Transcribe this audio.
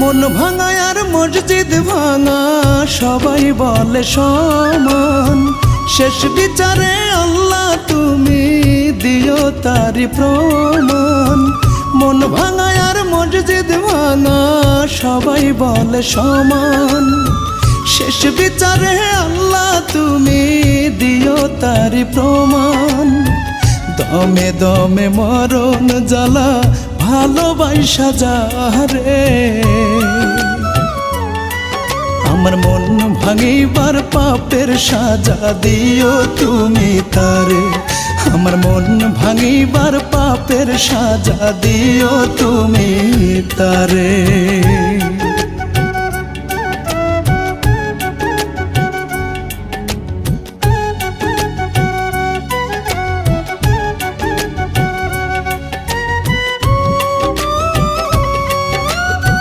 মন ভাঙায় আর মসজিদ ভাঙা, সবাই বলে সমান। শেষ বিচারে আল্লাহ তুমি দিও তারি প্রমাণ। মন ভাঙায় আর মসজিদ ভাঙা, সবাই বলে সমান। শেষ বিচারে আল্লাহ তুমি দিও তারি প্রমাণ। দমে দমে মরণ জ্বালা ভালোবাসা যারে আমার মন ভাঙিবার পাপের সাজা দিও তুমি তারে। আমার মন ভাঙিবার পাপের সাজা দিও তুমি তারে।